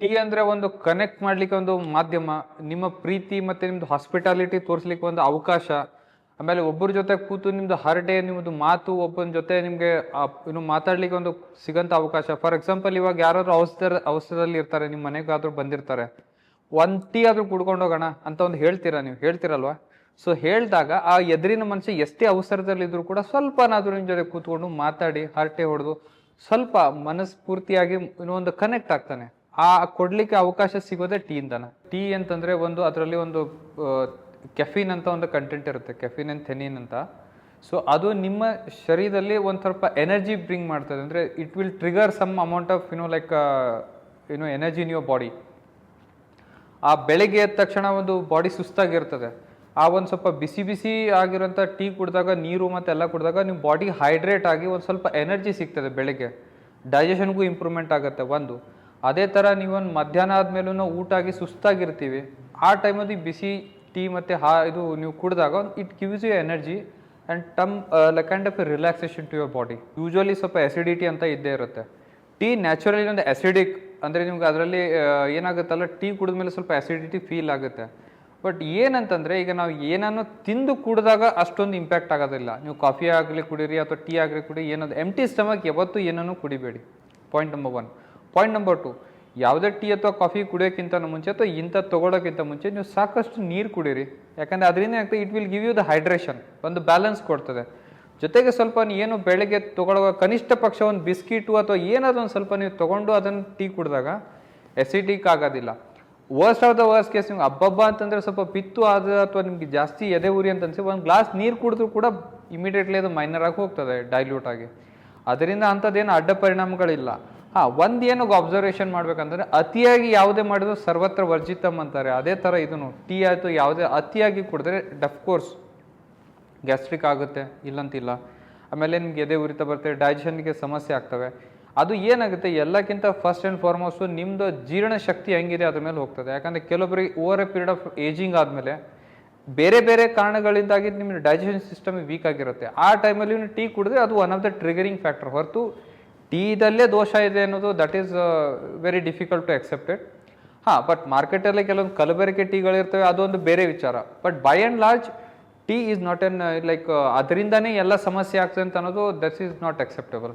Tea ಅಂದ್ರೆ ಒಂದು connect ಮಾಡ್ಲಿಕ್ಕೆ ಒಂದು ಮಾಧ್ಯಮ, ನಿಮ್ಮ ಪ್ರೀತಿ ಮತ್ತೆ ನಿಮ್ದು ಹಾಸ್ಪಿಟಾಲಿಟಿ ತೋರಿಸ್ಲಿಕ್ಕೆ ಒಂದು ಅವಕಾಶ. ಆಮೇಲೆ ಒಬ್ಬರ ಜೊತೆ ಕೂತು ನಿಮ್ದು ಹರಟೆ ನಿಮ್ಮದು ಮಾತು, ಒಬ್ಬನ ಜೊತೆ ನಿಮ್ಗೆ ಇನ್ನು ಮಾತಾಡ್ಲಿಕ್ಕೆ ಒಂದು ಸಿಗಂತ ಅವಕಾಶ. ಫಾರ್ ಎಕ್ಸಾಂಪಲ್ ಇವಾಗ ಯಾರಾದ್ರೂ ಅವಸ್ಥೆ ಅವಸ್ಥೆದಲ್ಲಿ ಇರ್ತಾರೆ, ನಿಮ್ಮ ಮನೆಗಾದ್ರೂ ಬಂದಿರ್ತಾರೆ. ಒಂದ್ ಟೀ ಆದ್ರೂ ಕುಡ್ಕೊಂಡು ಹೋಗೋಣ ಅಂತ ಒಂದು ಹೇಳ್ತೀರಾ ನೀವು? ಹೇಳ್ತಿರಲ್ವಾ? ಸೊ ಹೇಳಿದಾಗ ಆ ಎದುರಿನ ಮನುಷ್ಯ ಎಷ್ಟೇ ಅವಸರದಲ್ಲಿ ಇದ್ರು ಕೂಡ ಸ್ವಲ್ಪನಾದ್ರೂ ನಿಮ್ ಜೊತೆ ಕೂತ್ಕೊಂಡು ಮಾತಾಡಿ, ಹರಟೆ ಹೊಡೆದು ಸ್ವಲ್ಪ ಮನಸ್ಫೂರ್ತಿಯಾಗಿ ಇನ್ನೊಂದು ಕನೆಕ್ಟ್ ಆಗ್ತಾನೆ. ಆ ಕೊಡಲಿಕ್ಕೆ ಅವಕಾಶ ಸಿಗೋದೇ ಟೀ ಇಂದನ ಟೀ ಅಂತಂದ್ರೆ ಒಂದು ಅದರಲ್ಲಿ ಒಂದು ಕೆಫಿನ್ ಅಂತ ಒಂದು ಕಂಟೆಂಟ್ ಇರುತ್ತೆ, ಕೆಫಿನ್ ಅಂಡ್ ಥೆನಿನ್ ಅಂತ. ಸೊ ಅದು ನಿಮ್ಮ ಶರೀರದಲ್ಲಿ ಒಂದು ಸ್ವಲ್ಪ ಎನರ್ಜಿ ಬ್ರಿಂಗ್ ಮಾಡ್ತದೆ. ಅಂದರೆ it will trigger some amount of you know like you know energy in your body ಆ ಬೆಳಗ್ಗೆ ಎದ್ದ ತಕ್ಷಣ ಒಂದು ಬಾಡಿ ಸುಸ್ತಾಗಿರ್ತದೆ. ಆ ಒಂದು ಸ್ವಲ್ಪ ಬಿಸಿ ಬಿಸಿ ಆಗಿರೋಂಥ ಟೀ ಕುಡಿದಾಗ, ನೀರು ಮತ್ತೆ ಎಲ್ಲ ಕುಡಿದಾಗ ನಿಮ್ಮ ಬಾಡಿ ಹೈಡ್ರೇಟ್ ಆಗಿ ಒಂದು ಸ್ವಲ್ಪ ಎನರ್ಜಿ ಸಿಗ್ತದೆ ಬೆಳಗ್ಗೆ. ಡೈಜೆಷನ್ಗೂ ಇಂಪ್ರೂವ್ಮೆಂಟ್ ಆಗುತ್ತೆ. ಒಂದು ಅದೇ ಥರ ನೀವೊಂದು ಮಧ್ಯಾಹ್ನ ಆದ್ಮೇಲೂ ಊಟ ಆಗಿ ಸುಸ್ತಾಗಿರ್ತೀವಿ. ಆ ಟೈಮಲ್ಲಿ ಬಿಸಿ ಟೀ ಮತ್ತು ಹಾ ಇದು ನೀವು ಕುಡಿದಾಗ it gives you energy and tum like kind of relaxation to your body usually ಸ್ವಲ್ಪ ಎಸಿಡಿಟಿ ಅಂತ ಇದ್ದೇ ಇರುತ್ತೆ. ಟೀ ನ್ಯಾಚುರಲಿ ಒಂದು ಎಸಿಡಿಕ್ ಅಂದರೆ ನಿಮ್ಗೆ ಅದರಲ್ಲಿ ಏನಾಗುತ್ತಲ್ಲ ಟೀ ಕುಡಿದ ಮೇಲೆ ಸ್ವಲ್ಪ ಎಸಿಡಿಟಿ ಫೀಲ್ ಆಗುತ್ತೆ. ಬಟ್ ಏನಂತಂದರೆ ಈಗ ನಾವು ಏನನ್ನು ತಿಂದು ಕುಡಿದಾಗ ಅಷ್ಟೊಂದು ಇಂಪ್ಯಾಕ್ಟ್ ಆಗೋದಿಲ್ಲ. ನೀವು ಕಾಫಿ ಆಗಲಿ ಕುಡೀರಿ ಅಥವಾ ಟೀ ಆಗಲಿ ಕುಡಿ, ಏನದು ಎಂಟಿ ಸ್ಟಮಕ್ ಯಾವತ್ತೂ ಏನನ್ನು ಕುಡಿಬೇಡಿ. Point number one point number two ಯಾವುದೇ ಟೀ ಅಥವಾ ಕಾಫಿ ಕುಡಿಯೋಕ್ಕಿಂತ ಮುಂಚೆ ಅಥವಾ ಇಂಥ ತೊಗೊಳೋಕ್ಕಿಂತ ಮುಂಚೆ ನೀವು ಸಾಕಷ್ಟು ನೀರು ಕುಡೀರಿ. ಯಾಕಂದರೆ ಅದರಿಂದ ಆಗ್ತದೆ it will give you the hydration ಒಂದು ಬ್ಯಾಲೆನ್ಸ್ ಕೊಡ್ತದೆ. ಜೊತೆಗೆ ಸ್ವಲ್ಪ ನೀವು ಏನು ಬೆಳಗ್ಗೆ ತಗೊಳ್ಳುವ ಕನಿಷ್ಠ ಪಕ್ಷ ಒಂದು ಬಿಸ್ಕಿಟು ಅಥವಾ ಏನಾದರೂ ಒಂದು ಸ್ವಲ್ಪ ನೀವು ತೊಗೊಂಡು ಅದನ್ನು ಟೀ ಕುಡಿದಾಗ ಎಸಿಡಿಕ್ ಆಗೋದಿಲ್ಲ. Worst of the worst case ನಿಮ್ಗೆ ಹಬ್ಬಬ್ಬ ಅಂತಂದರೆ ಸ್ವಲ್ಪ ಪಿತ್ತು ಆದ ಅಥವಾ ನಿಮಗೆ ಜಾಸ್ತಿ ಎದೆ ಉರಿ ಅಂತ ಅನ್ಸಿ ಒಂದು ಗ್ಲಾಸ್ ನೀರು ಕುಡಿದ್ರೂ ಕೂಡ ಇಮಿಡಿಯೇಟ್ಲಿ ಅದು ಮೈನರ್ ಆಗಿ ಹೋಗ್ತದೆ ಡೈಲ್ಯೂಟ್ ಆಗಿ. ಅದರಿಂದ ಅಂಥದ್ದೇನು ಅಡ್ಡ ಪರಿಣಾಮಗಳಿಲ್ಲ. ಹಾ, ಒಂದು ಏನು ಅಬ್ಸರ್ವೇಷನ್ ಮಾಡ್ಬೇಕಂದ್ರೆ ಅತಿಯಾಗಿ ಯಾವುದೇ ಮಾಡಿದ್ರು ಸರ್ವತ್ರ ವರ್ಜಿತಮ್ ಅಂತಾರೆ. ಅದೇ ಥರ ಇದನ್ನು ಟೀ ಆಯಿತು ಯಾವುದೇ ಅತಿಯಾಗಿ ಕುಡಿದ್ರೆ ಕೋರ್ಸ್ ಗ್ಯಾಸ್ಟ್ರಿಕ್ ಆಗುತ್ತೆ, ಇಲ್ಲಂತಿಲ್ಲ. ಆಮೇಲೆ ನಿಮ್ಗೆ ಎದೆ ಉರಿತ ಬರುತ್ತೆ ಡೈಜೆಷನ್ಗೆ ಸಮಸ್ಯೆ ಆಗ್ತವೆ. ಅದು ಏನಾಗುತ್ತೆ, ಎಲ್ಲಕ್ಕಿಂತ ಫಸ್ಟ್ ಆ್ಯಂಡ್ ಫಾರ್ಮೋಸ್ಟು ನಿಮ್ಮದು ಜೀರ್ಣ ಶಕ್ತಿ ಹೆಂಗಿದೆ ಅದ್ರ ಮೇಲೆ ಹೋಗ್ತದೆ. ಯಾಕಂದರೆ ಕೆಲವೊಬ್ಬರಿಗೆ over a period of ageing ಆದಮೇಲೆ ಬೇರೆ ಬೇರೆ ಕಾರಣಗಳಿಂದಾಗಿ ನಿಮ್ಮ ಡೈಜೆಷನ್ ಸಿಸ್ಟಮ್ ವೀಕ್ ಆಗಿರುತ್ತೆ. ಆ ಟೈಮಲ್ಲಿ ಟೀ ಕುಡಿದ್ರೆ ಅದು one of the triggering factor ಹೊರತು ಟೀದಲ್ಲೇ ದೋಷ ಇದೆ ಅನ್ನೋದು that is very difficult to accepted ಹಾಂ ಬಟ್ ಮಾರ್ಕೆಟಲ್ಲಿ ಕೆಲವೊಂದು ಕಲಬೆರಕೆ ಟೀಗಳಿರ್ತವೆ, ಅದೊಂದು ಬೇರೆ ವಿಚಾರ. But by and large tea is not an like ಅದರಿಂದನೇ ಎಲ್ಲ ಸಮಸ್ಯೆ ಆಗ್ತದೆ ಅಂತ ಅನ್ನೋದು ದಟ್ ಈಸ್ ನಾಟ್ ಅಕ್ಸೆಪ್ಟೇಬಲ್